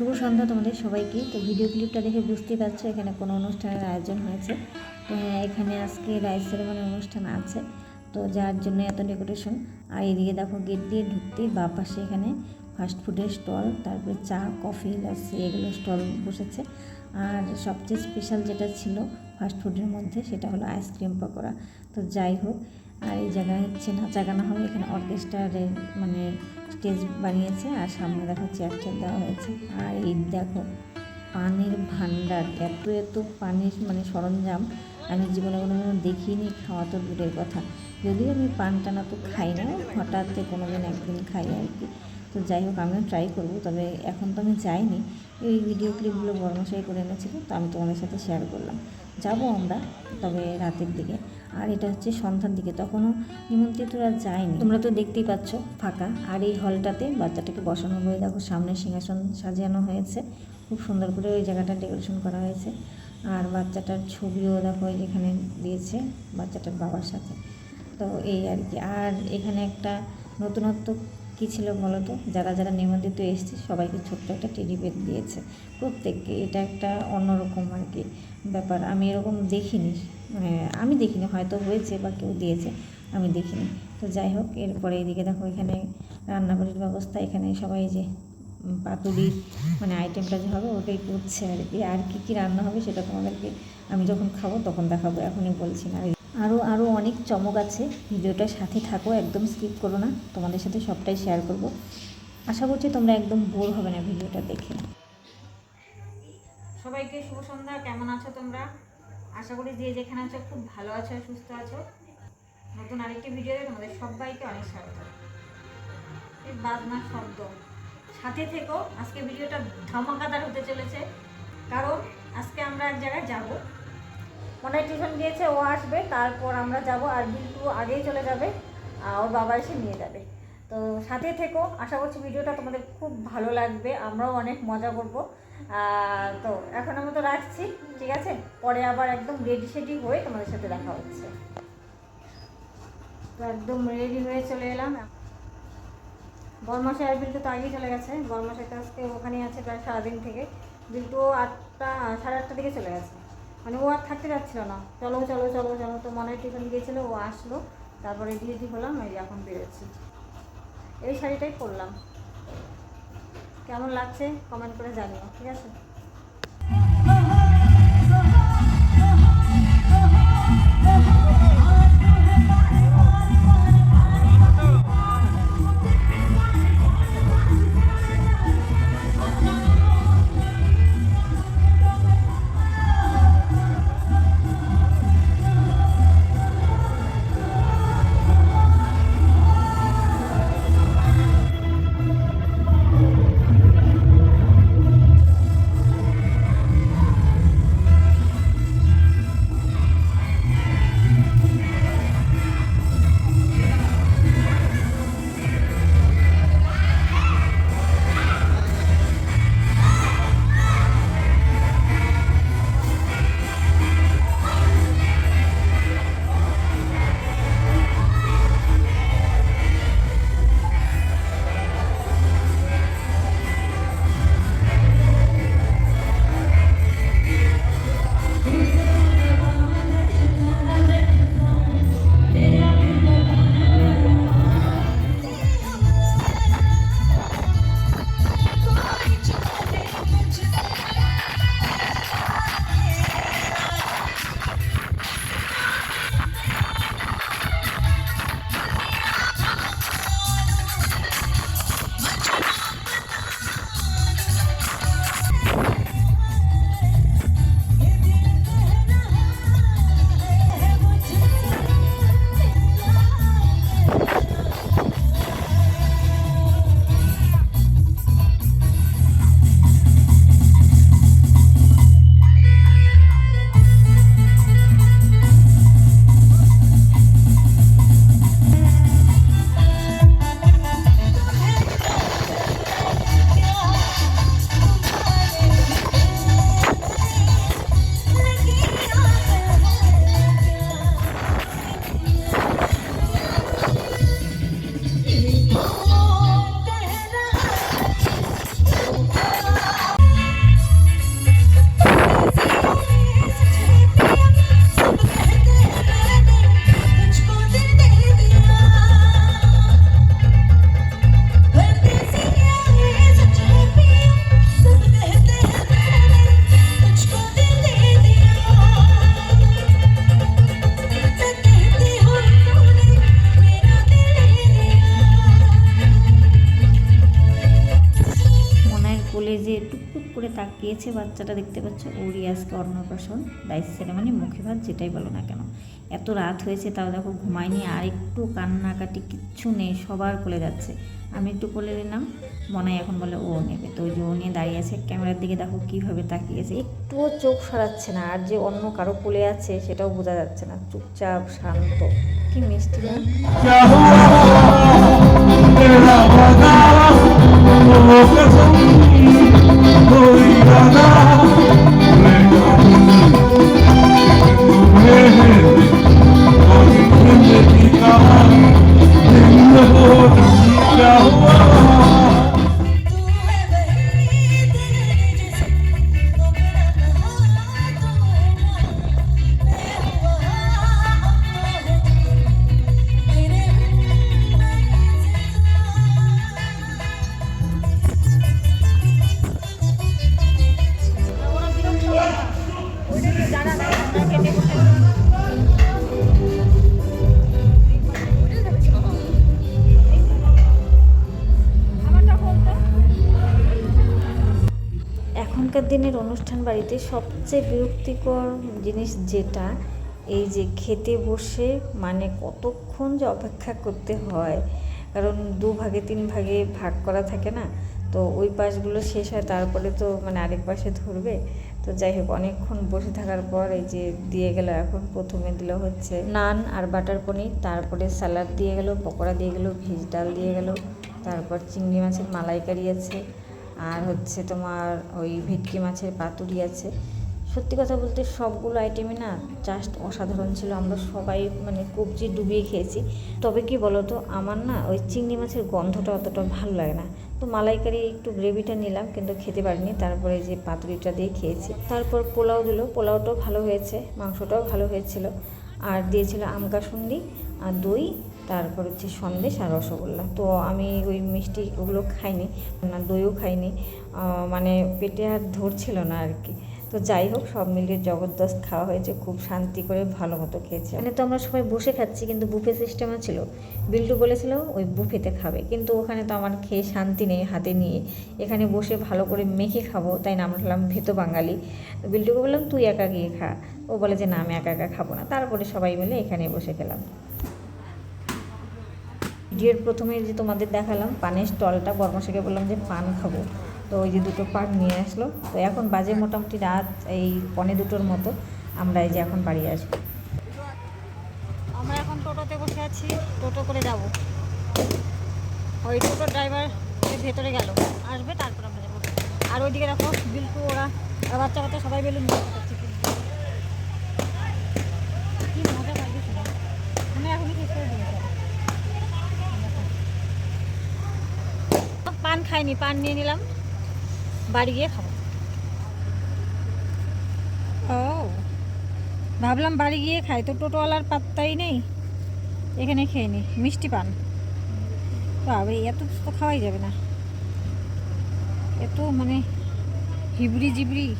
শুভ সন্ধ্যা তোমাদের সবাইকে। তো ভিডিও ক্লিপটা দেখে বুঝতেই পারছ, এখানে কোনো অনুষ্ঠানের আয়োজন হয়েছে। তো হ্যাঁ এখানে আজকে রাইস সেরেমনি অনুষ্ঠান আছে। তো যার জন্য এত ডেকোরেশন আর এদিকে দেখো গেট দিয়ে ঢুকতে বা পাশে এখানে ফাস্ট ফুডের স্টল তারপরে চা কফি লাসি এগুলো স্টল বসেছে। আর সবচেয়ে স্পেশাল যেটা ছিল ফাস্ট ফুডের মধ্যে, সেটা হলো আইসক্রিম পকোড়া। তো যাই হোক আর এই জায়গায় হচ্ছে নাচা গানা হবে এখানে অর্কেস্ট্রারের মানে স্টেজ বানিয়েছে আর সামনে দেখো চেয়ার চেয়ার দেওয়া হয়েছে। আর এই দেখো পানির ভান্ডার এত এত পানির মানে সরঞ্জাম আমি জীবনে কোনো দেখিনি, খাওয়া তো দূরের কথা। যদিও আমি পান টানা তো খাই না, হঠাৎ কোনো দিন একদিন খাই আর কি। তো যাই হোক, আমিও ট্রাই করব, তবে এখন তো আমি যাইনি। এই ভিডিও ক্লিপগুলো বর্মশাই করে এনেছিল, তো আমি তোমাদের সাথে শেয়ার করলাম। যাব আমরা, তবে রাতের দিকে। আর এটা হচ্ছে সন্ধ্যার দিকে। তখনও নিমন্ত্রিতরা যায়নি। তোমরা তো দেখতেই পাচ্ছ, ফাঁকা। আর এই হলটাতে বাচ্চাটাকে বসানো হয়ে দেখো, সামনে সিংহাসন সাজানো হয়েছে। খুব সুন্দর করে ওই জায়গাটা ডেকোরেশন করা হয়েছে। আর বাচ্চাটার ছবিও দেখো এই যেখানে দিয়েছে বাচ্চাটার বাবার সাথে। তো এই আর কি। আর এখানে একটা নতুনত্ব কী ছিল বলো তো যারা যারা নিমন্ত্রিত এসেছে, সবাইকে ছোট্ট একটা টেডি বেড দিয়েছে। প্রত্যেককে এটা একটা অন্যরকম আর কি ব্যাপার। আমি এরকম দেখিনি। আমি দেখিনি, হয়তো হয়েছে বা কেউ দিয়েছে, আমি দেখিনি। তো যাই হোক, এরপরে এদিকে দেখো এখানে রান্নাবাড়ির ব্যবস্থা, এখানে সবাই যে পাতুরি মানে আইটেমটা যে হবে ওটাই করছে আর কি। আর কী কী রান্না হবে সেটা তোমাদেরকে আমি যখন খাব তখন দেখাবো, এখনই বলছি না। আরও আরও অনেক চমক আছে, ভিডিওটার সাথে থাকো, একদম স্কিপ করো না, তোমাদের সাথে সবটাই শেয়ার করব। আশা করছি তোমরা একদম বোর হবে না ভিডিওটা দেখে। সবাইকে শুভ সন্ধ্যা, কেমন আছো তোমরা? আশা করি যে যেখানে আছো, খুব ভালো আছো সুস্থ আছো। নতুন আরেকটি ভিডিও ভিডিওতে তোমাদের সবাইকে অনেক স্বাগত। এই বাজনার শব্দ। সাথে থেকো, আজকে ভিডিওটা ধামাকাদার হতে চলেছে। কারণ আজকে আমরা এক জায়গায় যাব। মনে টিউশন দিয়েছে, ও আসবে, তারপর আমরা যাব আর বিল্টু আগেই চলে যাবে, আর ওর বাবা এসে নিয়ে যাবে। তো সাথে থেকো, আশা করছি ভিডিওটা তোমাদের খুব ভালো লাগবে, আমরাও অনেক মজা করব। তো এখন আমি তো রাখছি, ঠিক আছে? পরে আবার একদম রেডি সেডি হয়ে তোমাদের সাথে দেখা হচ্ছে। তো একদম রেডি হয়ে চলে এলাম। বরমাসে আর বিল্টু তো আগেই চলে গেছে। বরমাসের আজকে ওখানেই আছে প্রায় সারাদিন থেকে। বিল্টু আটটা, সাড়ে আটটার দিকে চলে গেছে। মানে ও আর থাকতে যাচ্ছিল না। চলো চলো চলো চলো, তো মনে হয় টিফিন গিয়েছিল, ও আসলো। তারপরে দিয়ে দিয়ে হলাম, এই এখন বেরোচ্ছি। এই শাড়িটাই পরলাম। কেমন লাগছে কমেন্ট করে জানিও ঠিক আছে Oh, করে তাকিয়েছে বাচ্চাটা, দেখতে পাচ্ছ ওরই আজকে অন্নপ্রাশন রাইস সেরেমানি মুখে ভাত, যেটাই বলো না কেন। এত রাত হয়েছে, তাও দেখো ঘুমায়নি, আর একটু কান্নাকাটি কিচ্ছু নেই, সবার কোলে যাচ্ছে। আমি একটু কোলে নিলাম মনে এখন বলে, ও নেবে। তো ওই যে ও নিয়ে দাঁড়িয়ে আছে ক্যামেরার দিকে, দেখো কীভাবে তাকিয়েছে। একটুও চোখ সরাচ্ছে না, আর যে অন্য কারও কোলে আছে, সেটাও বোঝা যাচ্ছে না। চুপচাপ, শান্ত। কি মিষ্টি না? Oh, my God. এখনকার দিনের অনুষ্ঠান বাড়িতে সবচেয়ে বিরক্তিকর জিনিস যেটা, এই যে খেতে বসে মানে কতক্ষণ যে অপেক্ষা করতে হয়, কারণ দু ভাগে তিন ভাগে ভাগ করা থাকে না, তো ওই পাশগুলো শেষ হয়, তারপরে তো মানে আরেক পাশে ধরবে, তো যাই হোক, অনেকক্ষণ বসে থাকার পর এই যে দিয়ে গেল, এখন প্রথমে দিল হচ্ছে নান আর বাটার পনির, তারপরে স্যালাড দিয়ে গেল, পকোড়া দিয়ে গেল, ভেজ ডাল দিয়ে গেল, তারপর চিংড়ি মাছের মালাইকারি আছে আর হচ্ছে তোমার ওই ভেটকি মাছের পাতুরি আছে। সত্যি কথা বলতে সবগুলো আইটেমই না জাস্ট অসাধারণ ছিল। আমরা সবাই মানে কবজি ডুবিয়ে খেয়েছি। তবে কি বলো তো আমার না ওই চিংড়ি মাছের গন্ধটা অতটা ভালো লাগে না। তো মালাইকারি একটু গ্রেভিটা নিলাম, কিন্তু খেতে পারিনি। তারপরে যে পাতুরিটা দিয়ে খেয়েছি। তারপর পোলাও দিল। পোলাওটাও ভালো হয়েছে, মাংসটাও ভালো হয়েছিল। আর দিয়েছিল আম কাসুন্দি আর দই তারপর হচ্ছে সন্দেশ আর রসগোল্লা। তো আমি ওই মিষ্টি ওগুলো খাইনি, না দইও খাইনি মানে পেটে আর ধরছিল না আর কি। তো যাই হোক, সব মিলিয়ে জবরদস্ত খাওয়া হয়েছে, খুব শান্তি করে ভালো মতো খেয়েছে। মানে তো আমরা সবাই বসে খাচ্ছি, কিন্তু বুফে সিস্টেমও ছিল। বিল্টু বলেছিল, ওই বুফেতে খাবে। কিন্তু ওখানে তো আমার খেয়ে শান্তি নেই হাতে নিয়ে। এখানে বসে ভালো করে মেখে খাব, তাই না? আমরা হলাম ভেতো বাঙালি। বিল্টুকে বললাম, তুই একা গিয়ে খা। ও বলে যে, না, আমি একা একা খাব না। তারপরে সবাই মিলে এখানে বসে খেলাম। ভিডিওর প্রথমে যে তোমাদের দেখালাম, পানের স্টলটা, বর্মশাকে বললাম যে পান খাব। তো ওই যে দুটো পান নিয়ে আসলো। তো এখন বাজে মোটামুটি রাত এই পনে দুটোর মতো। আমরা এই যে এখন বাড়ি আসব। আমরা এখন টোটোতে বসে আছি। টোটো করে যাব। ওই টোটো ড্রাইভার ভেতরে গেল, আসবে, তারপর আমরা যাব। আর ওইদিকে দেখো, বিল্টু, ওরা বাচ্চা বাচ্চা সবাই বেলুন কি মজা শুনে। আমি এখনই শেষ করে পান খাইনি, পান নিয়ে নিলাম। বাড়ি গিয়ে খাব। ও, ভাবলাম বাড়ি গিয়ে খাই। তো টোটোওয়ালার পাত্তাই নেই। এখানে খেয়ে নি। মিষ্টি পান। বাবা এত তো খাওয়াই যাবে না। এত মানে হিবড়ি জিবড়ি।